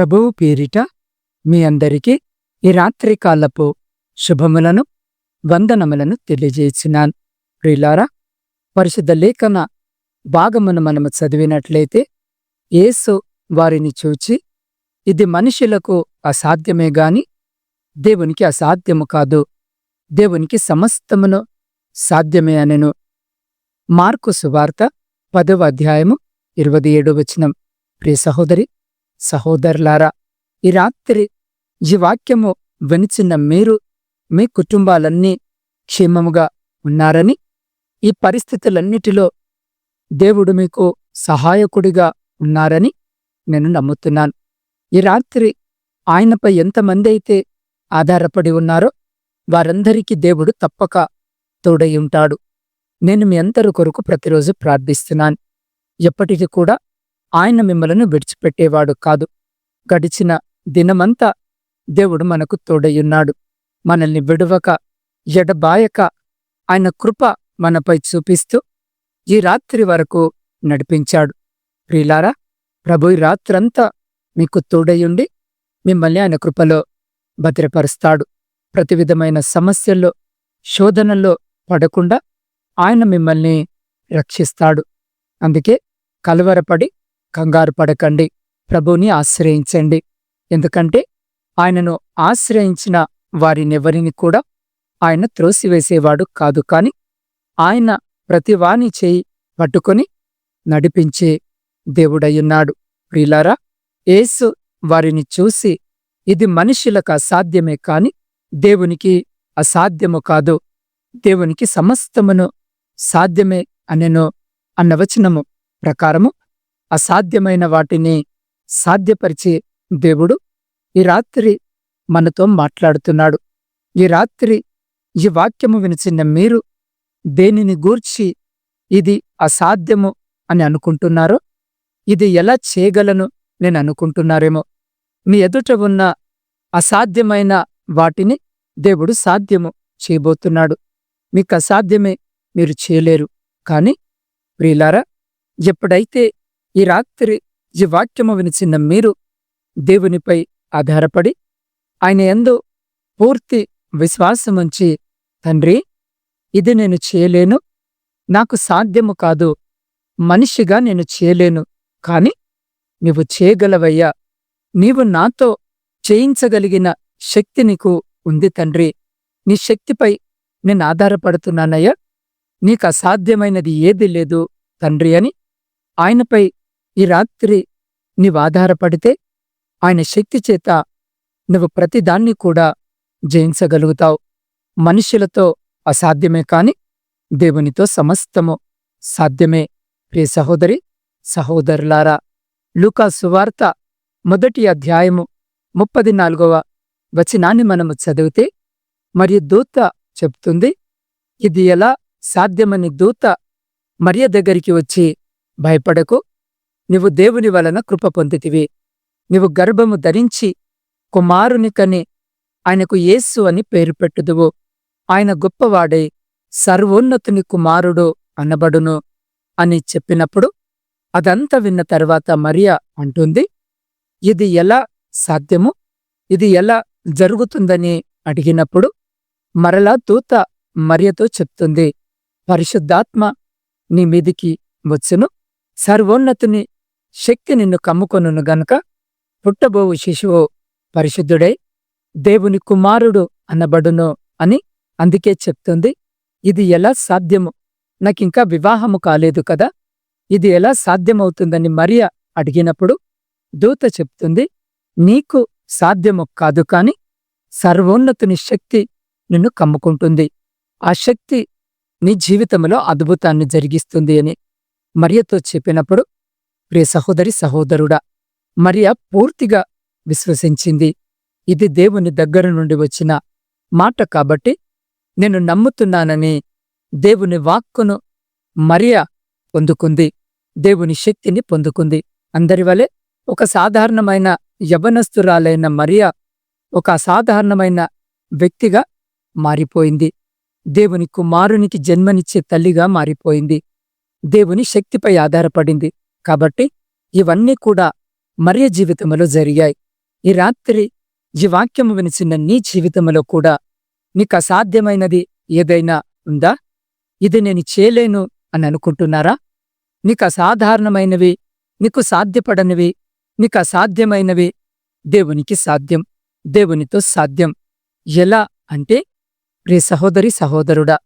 ప్రభువు పేరిట మీ అందరికీ ఈ రాత్రికాలపు శుభములను వందనములను తెలియజేసినాను. ప్రిలారా పరిశుద్ధ లేఖన భాగమును మనము చదివినట్లయితే యేసు వారిని చూచి ఇది మనుషులకు అసాధ్యమే గాని దేవునికి అసాధ్యము కాదు. దేవునికి సమస్తమును సాధ్యమే అనెను. మార్కు సువార్త పదవ అధ్యాయము ఇరవై ఏడు వచనం. ప్రియ సహోదరి సహోదరులారా ఈ రాత్రి ఈ వాక్యము వెనిచిన మీరు మీ కుటుంబాలన్నీ క్షేమముగా ఉన్నారని ఈ పరిస్థితులన్నిటిలో దేవుడు మీకు సహాయకుడిగా ఉన్నారని నేను నమ్ముతున్నాను. ఈ రాత్రి ఆయనపై ఎంతమంది అయితే ఆధారపడి ఉన్నారో వారందరికీ దేవుడు తప్పక తోడై ఉంటాడు. నేను మీ అందరి కొరకు ప్రతిరోజు ప్రార్థిస్తున్నాను. ఎప్పటికీ కూడా ఆయన మిమ్మలను విడిచిపెట్టేవాడు కాదు. గడిచిన దినమంతా దేవుడు మనకు తోడయ్యున్నాడు. మనల్ని విడవక ఎడబాయక ఆయన కృప మనపై చూపిస్తూ ఈ రాత్రి వరకు నడిపించాడు. ప్రియులారా ప్రభు ఈ రాత్రంతా మీకు తోడయ్యుండి మిమ్మల్ని ఆయన కృపలో భద్రపరుస్తాడు. ప్రతి విధమైన సమస్యల్లో శోధనల్లో పడకుండా ఆయన మిమ్మల్ని రక్షిస్తాడు. అందుకే కలవరపడి కంగారు పడకండి ప్రభుని ఆశ్రయించండి. ఎందుకంటే ఆయనను ఆశ్రయించిన వారినెవరిని కూడా ఆయన త్రోసివేసేవాడు కాదు. కాని ఆయన ప్రతివాని చేయి పట్టుకొని నడిపించే దేవుడయ్యున్నాడు. ప్రిలారా ఏసు వారిని చూసి ఇది మనుషులకు అసాధ్యమే కాని దేవునికి అసాధ్యము కాదు. దేవునికి సమస్తమును సాధ్యమే అనెను అన్న వచనము ప్రకారము అసాధ్యమైన వాటిని సాధ్యపరిచే దేవుడు ఈ రాత్రి మనతో మాట్లాడుతున్నాడు. ఈ రాత్రి ఈ వాక్యము వినిచిన మీరు దేనిని గూర్చి ఇది అసాధ్యము అని అనుకుంటున్నారో ఇది ఎలా చేయగలను నేను అనుకుంటున్నారేమో మీ ఎదుట ఉన్న అసాధ్యమైన వాటిని దేవుడు సాధ్యము చేయబోతున్నాడు. మీకు అసాధ్యమే మీరు చేయలేరు. కాని ప్రియులారా ఎప్పుడైతే ఈ రాత్రి ఈ వాక్యము వినిచిన మీరు దేవునిపై ఆధారపడి ఆయన ఎందు పూర్తి విశ్వాసముంచి తండ్రి ఇది నేను చేయలేను. నాకు సాధ్యము కాదు. మనిషిగా నేను చేయలేను. కాని నీవు చేయగలవయ్యా. నీవు నాతో చేయించగలిగిన శక్తి నీకు ఉంది తండ్రి. నీ శక్తిపై నేను ఆధారపడుతున్నానయ్యా. నీకు అసాధ్యమైనది ఏది లేదు తండ్రి అని ఆయనపై ఈ రాత్రి నీవు ఆధారపడితే ఆయన శక్తి చేత నువ్వు ప్రతిదాన్ని కూడా జయించగలుగుతావు. మనుషులతో అసాధ్యమే కాని దేవునితో సమస్తము సాధ్యమే. ప్రియ సహోదరి సహోదరులారా లూకా సువార్త మొదటి అధ్యాయము ముప్పది నాలుగవ వచనాన్ని మనము చదివితే మరియు దూత చెప్తుంది ఇది ఎలా సాధ్యమని దూత మరియ దగ్గరికి వచ్చి భయపడకు నీవు దేవుని వలన కృప పొందితివి. నీవు గర్భము ధరించి కుమారుని కని ఆయనకు యేసు అని పేరు పెట్టుదువు. ఆయన గొప్పవాడై సర్వోన్నతుని కుమారుడు అనబడును అని చెప్పినప్పుడు అదంతా విన్న తర్వాత మరియా అంటుంది ఇది ఎలా సాధ్యము? ఇది ఎలా జరుగుతుందని? అడిగినప్పుడు మరలా దూత మరియతో చెప్తుంది పరిశుద్ధాత్మ నీ మీదికి వచ్చును. సర్వోన్నతుని శక్తి నిన్ను కమ్ముకొనును గనుక పుట్టబోవు శిశువు పరిశుద్ధుడై దేవుని కుమారుడు అనబడును అని అందుకే చెప్తుంది. ఇది ఎలా సాధ్యము? నాకింకా వివాహము కాలేదు కదా. ఇది ఎలా సాధ్యమవుతుందని మరియ అడిగినప్పుడు దూత చెప్తుంది. నీకు సాధ్యము కాదు కాని సర్వోన్నతుని శక్తి నిన్ను కమ్ముకుంటుంది. ఆ శక్తి నీ జీవితంలో అద్భుతాన్ని జరిగిస్తుంది అని మరియతో చెప్పినప్పుడు ప్రియ సహోదరి సహోదరుడా మరియా పూర్తిగా విశ్వసించింది. ఇది దేవుని దగ్గర నుండి వచ్చిన మాట కాబట్టి నేను నమ్ముతున్నానని దేవుని వాక్కును మరియా పొందుకుంది. దేవుని శక్తిని పొందుకుంది. అందరివలే ఒక సాధారణమైన యవనస్తురాలైన మరియా ఒక అసాధారణమైన వ్యక్తిగా మారిపోయింది. దేవుని కుమారునికి జన్మనిచ్చే తల్లిగా మారిపోయింది. దేవుని శక్తిపై ఆధారపడింది. కాబట్టి ఇవన్నీ కూడా మరియ జీవితంలో జరిగాయి. ఈ రాత్రి ఈ వాక్యము వినిచిన నీ జీవితంలో కూడా నీకు అసాధ్యమైనది ఏదైనా ఉందా? ఇది నేను చేయలేను అని అనుకుంటున్నారా? నీకు అసాధారణమైనవి నీకు సాధ్యపడనివి నీకు అసాధ్యమైనవి దేవునికి సాధ్యం దేవునితో సాధ్యం. ఎలా అంటే ప్రే సహోదరి సహోదరుడా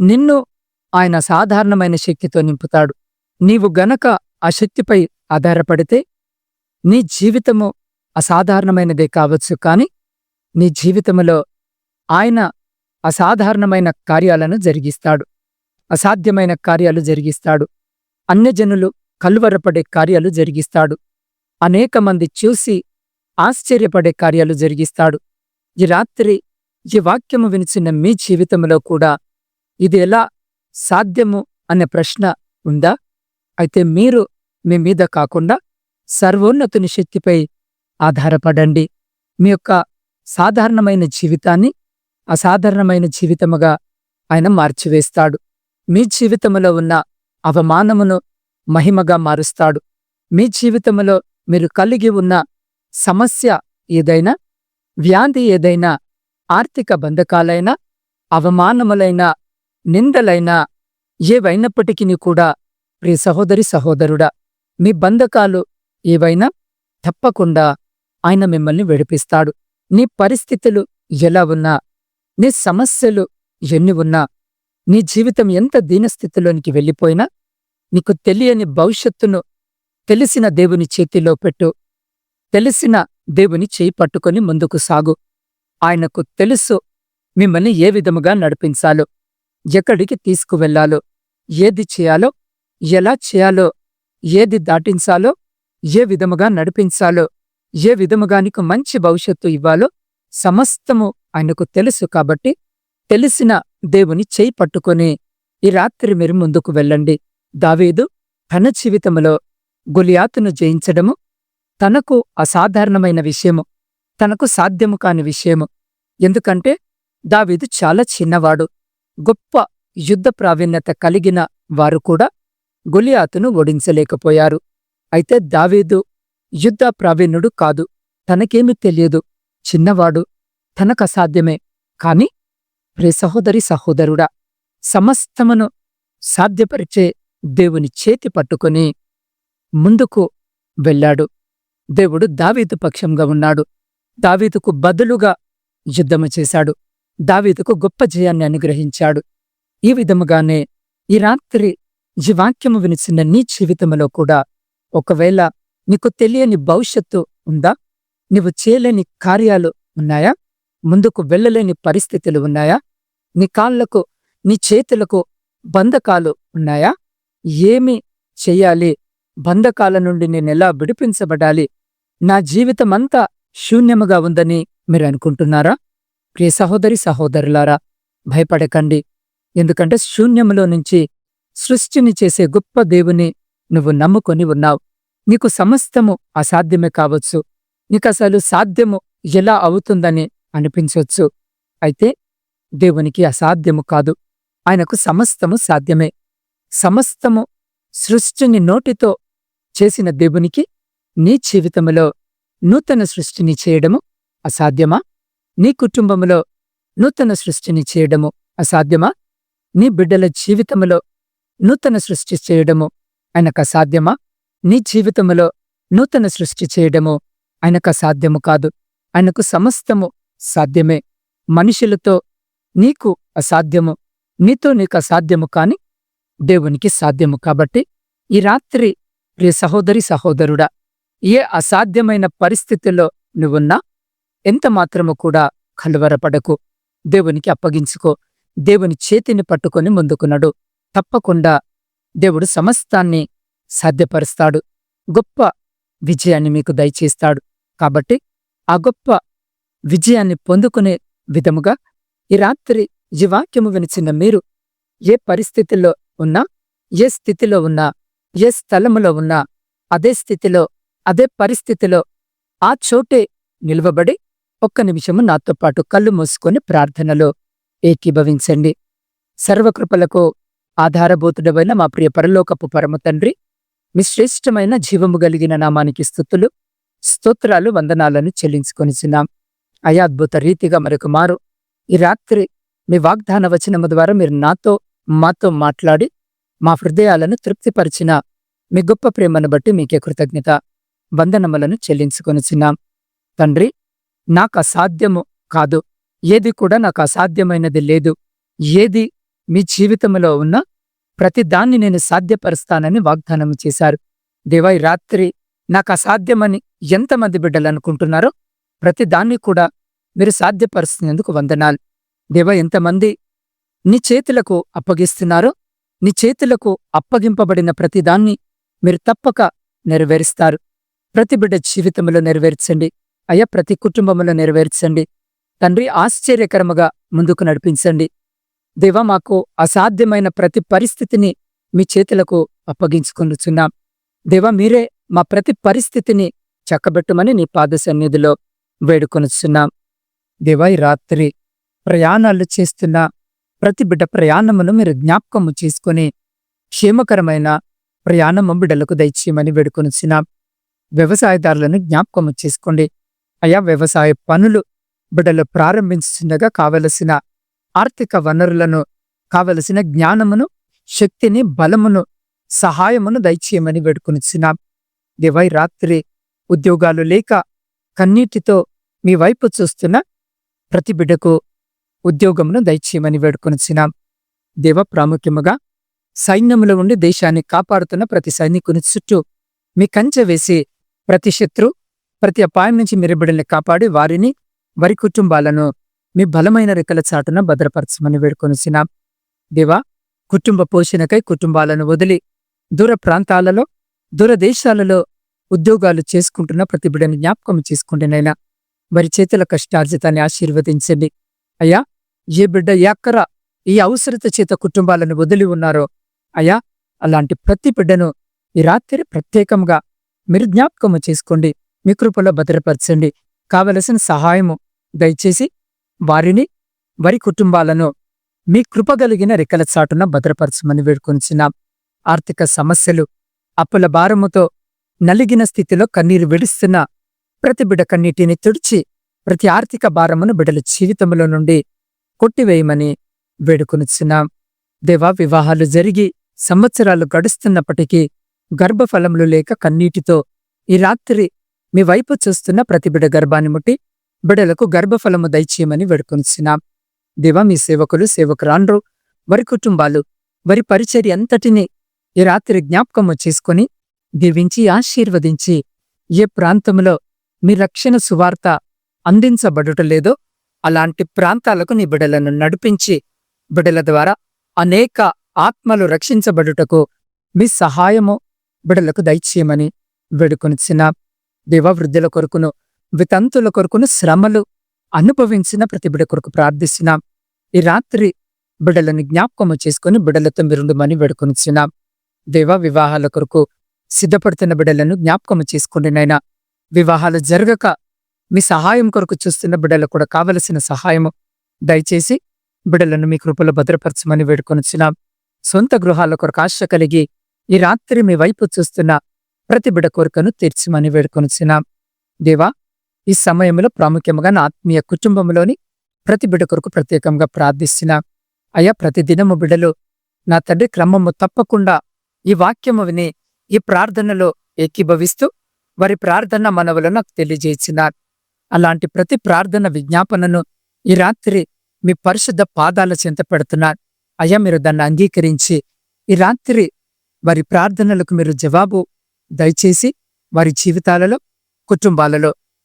నిన్ను ఆయన సాధారణమైన శక్తితో నింపుతాడు. నీవు గనక శక్తిపై ఆధారపడితే నీ జీవితము అసాధారణమైనదే కావచ్చు కాని నీ జీవితములో ఆయన అసాధారణమైన కార్యాలను జరిగిస్తాడు. అసాధ్యమైన కార్యాలు జరిగిస్తాడు. అన్యజనులు కల్వరపడే కార్యాలు జరిగిస్తాడు. అనేక మంది చూసి ఆశ్చర్యపడే కార్యాలు జరిగిస్తాడు. ఈ రాత్రి ఈ వాక్యము వినిచిన మీ జీవితంలో కూడా ఇది ఎలా సాధ్యము అనే ప్రశ్న ఉందా? అయితే మీరు మీ మీద కాకుండా సర్వోన్నతుని శక్తిపై ఆధారపడండి. మీ యొక్క సాధారణమైన జీవితాన్ని అసాధారణమైన జీవితముగా ఆయన మార్చివేస్తాడు. మీ జీవితములో ఉన్న అవమానమును మహిమగా మారుస్తాడు. మీ జీవితములో మీరు కలిగి ఉన్న సమస్య ఏదైనా వ్యాధి ఏదైనా ఆర్థిక బంధకాలైనా అవమానములైన నిందలైనా ఏవైనప్పటికీ కూడా ప్రియ సహోదరి సహోదరుడా మీ బంధకాలు ఏవైనా తప్పకుండా ఆయన మిమ్మల్ని విడిపిస్తాడు. నీ పరిస్థితులు ఎలా ఉన్నా నీ సమస్యలు ఎన్ని ఉన్నా నీ జీవితం ఎంత దీనస్థితిలోనికి వెళ్ళిపోయినా నీకు తెలియని భవిష్యత్తును తెలిసిన దేవుని చేతిలో పెట్టు. తెలిసిన దేవుని చేయి పట్టుకొని ముందుకు సాగు. ఆయనకు తెలుసు మిమ్మల్ని ఏ విధముగా నడిపించాలో ఎక్కడికి తీసుకువెళ్ళాలో ఏది చేయాలో ఎలా చేయాలో ఏది దాటించాలో ఏ విధముగా నడిపించాలో ఏ విధముగా నీకు మంచి భవిష్యత్తు ఇవ్వాలో సమస్తము ఆయనకు తెలుసు కాబట్టి తెలిసిన దేవుని చేయి పట్టుకొని ఈ రాత్రి మీరు ముందుకు వెళ్ళండి. దావీదు తన జీవితంలో గొలియాతును జయించడము తనకు అసాధారణమైన విషయము తనకు సాధ్యము కాని విషయము. ఎందుకంటే దావీదు చాలా చిన్నవాడు గొప్ప యుద్ధ ప్రావీణ్యత కలిగిన వారు కూడా గొలియాతును ఓడించలేకపోయారు. అయితే దావీదు యుద్ధ ప్రావీణ్యుడు కాదు. తనకేమీ తెలియదు. చిన్నవాడు. తనకసాధ్యమే కాని ప్రే సహోదరి సహోదరుడా సమస్తమును సాధ్యపరిచే దేవుని చేతి పట్టుకుని ముందుకు వెళ్ళాడు. దేవుడు దావీదు పక్షంగా ఉన్నాడు. దావీదుకు బదులుగా యుద్ధము చేశాడు. దావీదుకు గొప్ప జయాన్ని అనుగ్రహించాడు. ఈ విధముగానే ఈ రాత్రి ఈ వాక్యము వినిచిన నీ జీవితంలో కూడా ఒకవేళ నీకు తెలియని భవిష్యత్తు ఉందా? నీవు చేయలేని కార్యాలు ఉన్నాయా? ముందుకు వెళ్ళలేని పరిస్థితులు ఉన్నాయా? నీ కాళ్ళకు నీ చేతులకు బంధకాలు ఉన్నాయా? ఏమి చెయ్యాలి బంధకాల నుండి నేనెలా విడిపించబడాలి? నా జీవితమంతా శూన్యముగా ఉందని మీరు అనుకుంటున్నారా? ప్రియ సహోదరి సహోదరులారా భయపడకండి. ఎందుకంటే శూన్యములో నుంచి సృష్టిని చేసే గొప్ప దేవుని నువ్వు నమ్ముకొని ఉన్నావు. నీకు సమస్తము అసాధ్యమే కావచ్చు. నీకసలు సాధ్యము ఎలా అవుతుందని అనిపించొచ్చు. అయితే దేవునికి అసాధ్యము కాదు. ఆయనకు సమస్తము సాధ్యమే. సమస్తము సృష్టిని నోటితో చేసిన దేవునికి నీ జీవితములో నూతన సృష్టిని చేయడము అసాధ్యమా? నీ కుటుంబములో నూతన సృష్టిని చేయడము అసాధ్యమా? నీ బిడ్డల జీవితములో నూతన సృష్టి చేయడము ఆయనకు సాధ్యమా? నీ జీవితములో నూతన సృష్టి చేయడము ఆయనకు సాధ్యము కాదు. ఆయనకు సమస్తము సాధ్యమే. మనుషులతో నీకు అసాధ్యము నీతో నీకు అసాధ్యము కాని దేవునికి సాధ్యము కాబట్టి ఈ రాత్రి ప్రియ సహోదరి సహోదరుడా ఏ అసాధ్యమైన పరిస్థితిలో నువ్వున్నా ఎంత మాత్రము కూడా కలువరపడకు. దేవునికి అప్పగించుకో. దేవుని చేతిని పట్టుకొని ముందుకున్నాడు తప్పకుండా దేవుడు సమస్తాన్ని సాధ్యపరుస్తాడు. గొప్ప విజయాన్ని మీకు దయచేస్తాడు. కాబట్టి ఆ గొప్ప విజయాన్ని పొందుకునే విధముగా ఈ రాత్రి ఈ వాక్యము వినిచిన మీరు ఏ పరిస్థితిలో ఉన్నా ఏ స్థితిలో ఉన్నా ఏ స్థలములో ఉన్నా అదే స్థితిలో అదే పరిస్థితిలో ఆ చోటే నిలువబడి ఒక్క నిమిషము నాతో పాటు కళ్ళు మూసుకొని ప్రార్థనలో ఏకీభవించండి. సర్వకృపలకు ఆధారభూతుడమైన మా ప్రియ పరలోకపు పరమ తండ్రి మీ శ్రేష్టమైన జీవము కలిగిన నామానికి స్థుతులు స్తోత్రాలు వందనాలను చెల్లించుకొనిచున్నాం. అయాద్భుత రీతిగా మరొక మారు. ఈ రాత్రి మీ వాగ్దాన వచనము ద్వారా మీరు నాతో మాతో మాట్లాడి మా హృదయాలను తృప్తిపరిచిన మీ గొప్ప ప్రేమను బట్టి మీకే కృతజ్ఞత వందనములను చెల్లించుకొనిచున్నాం. తండ్రి నాకు అసాధ్యము కాదు. ఏది కూడా నాకు అసాధ్యమైనది లేదు. ఏది మీ జీవితంలో ఉన్న ప్రతిదాన్ని నేను సాధ్యపరుస్తానని వాగ్దానం చేశారు. దేవాయి రాత్రి నాకు అసాధ్యమని ఎంతమంది బిడ్డలు అనుకుంటున్నారో కూడా మీరు సాధ్యపరుస్తున్నందుకు వందనాలు. దేవా ఎంతమంది నీ చేతులకు అప్పగిస్తున్నారో నీ చేతులకు అప్పగింపబడిన ప్రతిదాన్ని మీరు తప్పక నెరవేరుస్తారు. ప్రతి బిడ్డ జీవితంలో నెరవేర్చండి. అయ్యా ప్రతి కుటుంబంలో నెరవేర్చండి. తండ్రి ఆశ్చర్యకరముగా ముందుకు నడిపించండి. దేవ మాకు అసాధ్యమైన ప్రతి పరిస్థితిని మీ చేతులకు అప్పగించుకొనుచున్నాం. దేవా మీరే మా ప్రతి పరిస్థితిని చక్కబెట్టమని నీ పాద సన్నిధిలో వేడుకొనుచున్నాం. దేవ ఈ రాత్రి ప్రయాణాలు చేస్తున్న ప్రతి బిడ్డ ప్రయాణమును మీరు జ్ఞాపకము చేసుకుని క్షేమకరమైన ప్రయాణము బిడ్డలకు దయచేయమని వేడుకొనుచున్నాం. వ్యవసాయదారులను జ్ఞాపకము చేసుకోండి. అయా వ్యవసాయ పనులు బిడ్డలు ప్రారంభించుండగా కావలసిన ఆర్థిక వనరులను కావలసిన జ్ఞానమును శక్తిని బలమును సహాయమును దయచేయమని వేడుకొనిచున్నాం. దేవై రాత్రి ఉద్యోగాలు లేక కన్నీటితో మీ వైపు చూస్తున్న ప్రతి బిడ్డకు ఉద్యోగమును దయచేయమని వేడుకొనిచున్నాం. దేవ ప్రాముఖ్యముగా సైన్యములో ఉండి దేశాన్ని కాపాడుతున్న ప్రతి సైనికుని చుట్టూ మీ కంచె వేసి ప్రతి శత్రు ప్రతి అపాయం నుంచి మీరు బిడ్డల్ని కాపాడి వారిని వారి కుటుంబాలను మీ బలమైన రెక్కల చాటున భద్రపరచమని వేడుకొనిసినాం దేవా కుటుంబ పోషణకై కుటుంబాలను వదిలి దూర ప్రాంతాలలో దూరదేశాలలో ఉద్యోగాలు చేసుకుంటున్న ప్రతి బిడ్డని జ్ఞాపకం చేసుకుంటేనైనా వారి చేతుల కష్టార్జితాన్ని ఆశీర్వదించండి. అయ్యా ఏ బిడ్డ ఎక్కర ఈ అవసరత చేత కుటుంబాలను వదిలి ఉన్నారో అయ్యా అలాంటి ప్రతి బిడ్డను ఈ రాత్రి ప్రత్యేకంగా మీరు జ్ఞాపకము చేసుకోండి. మీ కృపలో భద్రపరచండి. కావలసిన సహాయము దయచేసి వారిని వారి కుటుంబాలను మీ కృపగలిగిన రెక్కల చాటున భద్రపరచమని వేడుకొనిచున్నాం. ఆర్థిక సమస్యలు అప్పుల భారముతో నలిగిన స్థితిలో కన్నీరు విడుస్తున్న ప్రతి బిడ కన్నీటిని తుడిచి ప్రతి ఆర్థిక భారమును బిడల జీవితంలో నుండి కొట్టివేయమని వేడుకొనిచున్నాం. దేవా వివాహాలు జరిగి సంవత్సరాలు గడుస్తున్నప్పటికీ గర్భఫలములు లేక కన్నీటితో ఈ రాత్రి మీ వైపు చూస్తున్న ప్రతిబిడ గర్భాన్ని ముట్టి బిడలకు గర్భఫలము దయచేయమని వేడుకొనిచున్నాం. దేవా మీ సేవకులు సేవకురాండ్రు వారి కుటుంబాలు వారి పరిచర్య అంతటినీ ఈ రాత్రి జ్ఞాపకము చేసుకుని దీవించి ఆశీర్వదించి ఏ ప్రాంతంలో మీ రక్షణ సువార్త అందించబడుటలేదో అలాంటి ప్రాంతాలకు నీ బిడలను నడిపించి బిడల ద్వారా అనేక ఆత్మలు రక్షించబడుటకు మీ సహాయము బిడలకు దయచేయమని వేడుకొనిచిన దేవవృద్ధుల కొరకును వితంతుల కొరకును శ్రమలు అనుభవించిన ప్రతి బిడ కొరకు ప్రార్థిస్తున్నాం. ఈ రాత్రి బిడలను జ్ఞాపకము చేసుకుని బిడలతో మిరుండుమని వేడుకొనిచున్నాం. దేవ వివాహాల కొరకు సిద్ధపడుతున్న బిడలను జ్ఞాపకము చేసుకోండి నైనా వివాహాలు జరగక మీ సహాయం కొరకు చూస్తున్న బిడలకు కూడా కావలసిన సహాయము దయచేసి బిడలను మీ కృపలో భద్రపరచమని వేడుకొనిచున్నాం. సొంత గృహాల కొరకు ఆశ కలిగి ఈ రాత్రి మీ వైపు చూస్తున్న ప్రతి బిడ కోరికను తీర్చమని వేడుకొనిచున్నాం. దేవా ఈ సమయంలో ప్రాముఖ్యముగా నా ఆత్మీయ కుటుంబంలోని ప్రతి బిడ కొరకు ప్రత్యేకంగా ప్రార్థిస్తున్నా. అయ్యా ప్రతి దినము నా తండ్రి క్రమము తప్పకుండా ఈ వాక్యము విని ఈ ప్రార్థనలో ఏకీభవిస్తూ వారి ప్రార్థన మనవులు నాకు తెలియజేసినారు. అలాంటి ప్రతి ప్రార్థన విజ్ఞాపనను ఈ రాత్రి మీ పరిశుద్ధ పాదాల చెంత పెడుతున్నారు. అయ్యా మీరు దాన్ని అంగీకరించి ఈ రాత్రి వారి ప్రార్థనలకు మీరు జవాబు దయచేసి వారి జీవితాలలో కుటుంబాలలో